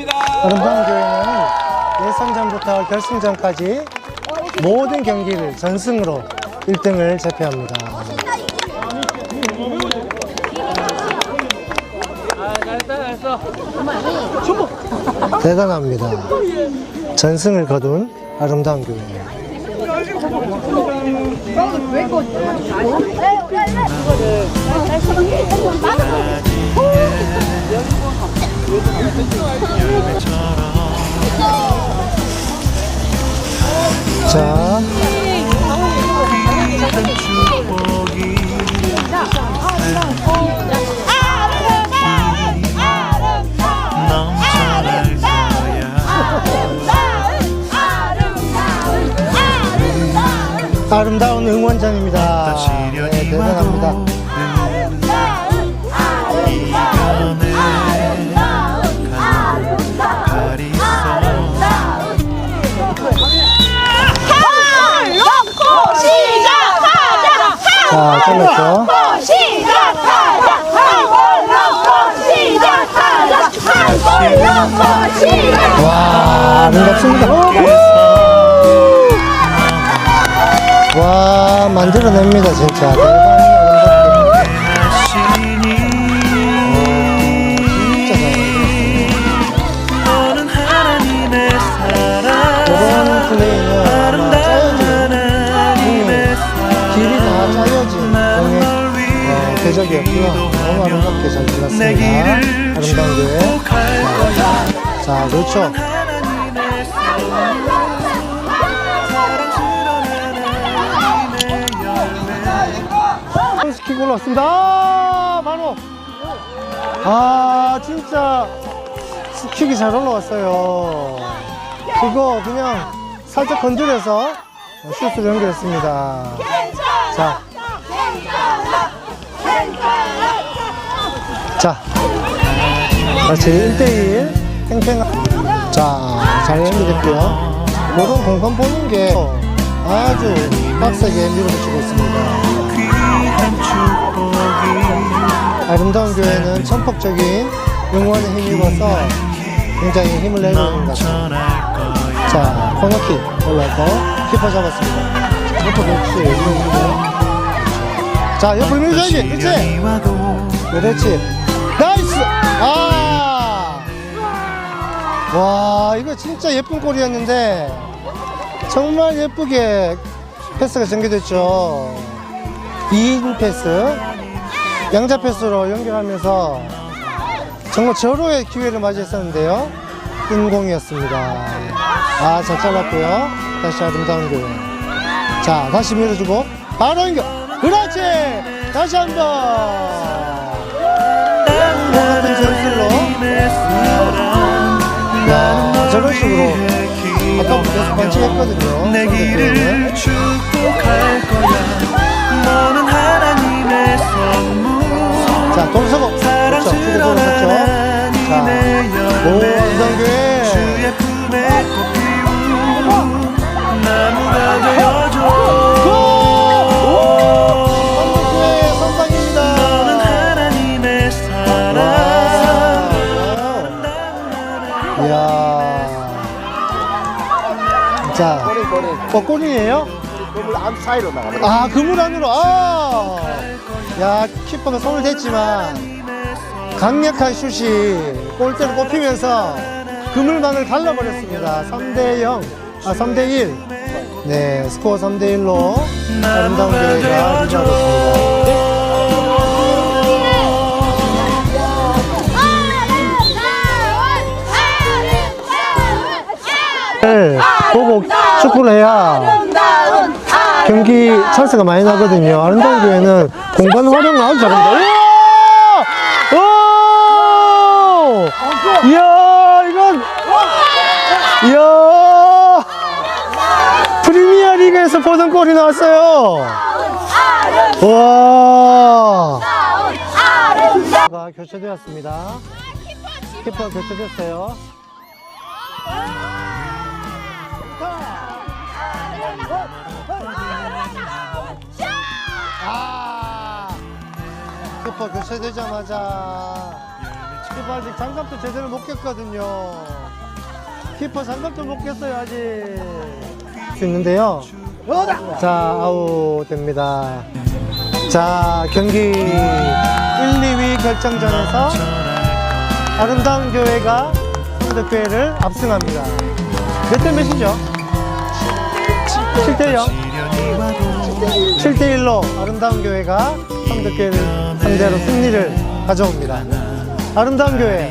축하합니다. 아름다운 교회는 예선전부터 결승전까지 모든 경기를 전승으로 1등을 제패합니다. 대단합니다. 전승을 거둔 아름다운 교회. 자, 아름다운 응원전입니다. 네, 대단합니다. 이변에 갈 있어 자, 잘랐죠? 와, 아름답습니다. 와, 진짜 잘했어요. 너는 하나님의 사랑 저번 플레이는 아마 짜여진, 하 나님의 사랑 길이 다 짜여진 공의 널 위해 어, 궤적이었고요. 너무 아름답게 잘. 길을 아름다운 거야 자, 그렇죠. 킥 올라왔습니다. 아, 바로. 아, 진짜 스킥이 잘 올라왔어요. 그거 그냥 살짝 건드려서 슛을 연결했습니다. 자. 자. 다시 1대1 팽팽. 자, 잘 연결됐고요. 이런 공간 보는 게 아주 빡세게 밀어붙이고 있습니다. 아름다운 교회는 천폭적인 응원에 힘입어서 굉장히 힘을 내고 있는 것 같습니다. 자, 코너킥 올라서 키퍼 잡았습니다. 키퍼 그렇지. 이거 자, 옆으로 밀어줘야지. 그렇지. 그렇지. 나이스! 아! 와, 이거 진짜 예쁜 골이었는데, 정말 예쁘게 패스가 전개됐죠. 2인 패스, 양자 패스로 연결하면서 정말 절호의 기회를 맞이했었는데요. 뜬공이었습니다. 아, 잘 잘랐고요. 다시 아름다운 교회. 자, 다시 밀어주고, 바로 연결. 그렇지! 다시 한 번! 같은 전술로 야, 저런 식으로 아까부터 계속 반칙했거든요. 내 길을 축복할 거야 오, 열매 이상교회. 주의 품에 꽃피운 나무가 되어줘 한국교회 선방입니다. 너는 하나님의 사랑 와우. 이야. 자, 어, 골이에요? 그물 안 사이로 나가는 아, 그물 안으로. 아. 야, 키퍼가 손을 댔지만 강력한 슛이 골대로 꼽히면서 그물망을 갈라버렸습니다. 3대 0. 아, 3대 1. 네, 스코어 3대 1로 아름다운 리드하고 있습니다. 네, 보고 축구를 해야 경기 찬스가 많이 나거든요. 아름다운 교회는 공간 활용을 아주 잘합니다. 이야, 이건, 이야! 프리미어 리그에서 보던 골이 나왔어요. 와! 가 교체되었습니다. 키퍼 교체됐어요. 아! 교체되자마자 아직 장갑도 제대로 못 꼈거든요. 키퍼 장갑도 못 꼈어요, 아직. 수 있는데요. 자, 아웃 됩니다. 자, 경기 1, 2위 결정전에서 아름다운 교회가 성덕교회를 압승합니다. 몇 대 몇이죠? 7대 0. 7대 1로 아름다운 교회가 성덕교회를 상대로 승리를 가져옵니다. 아름다운 교회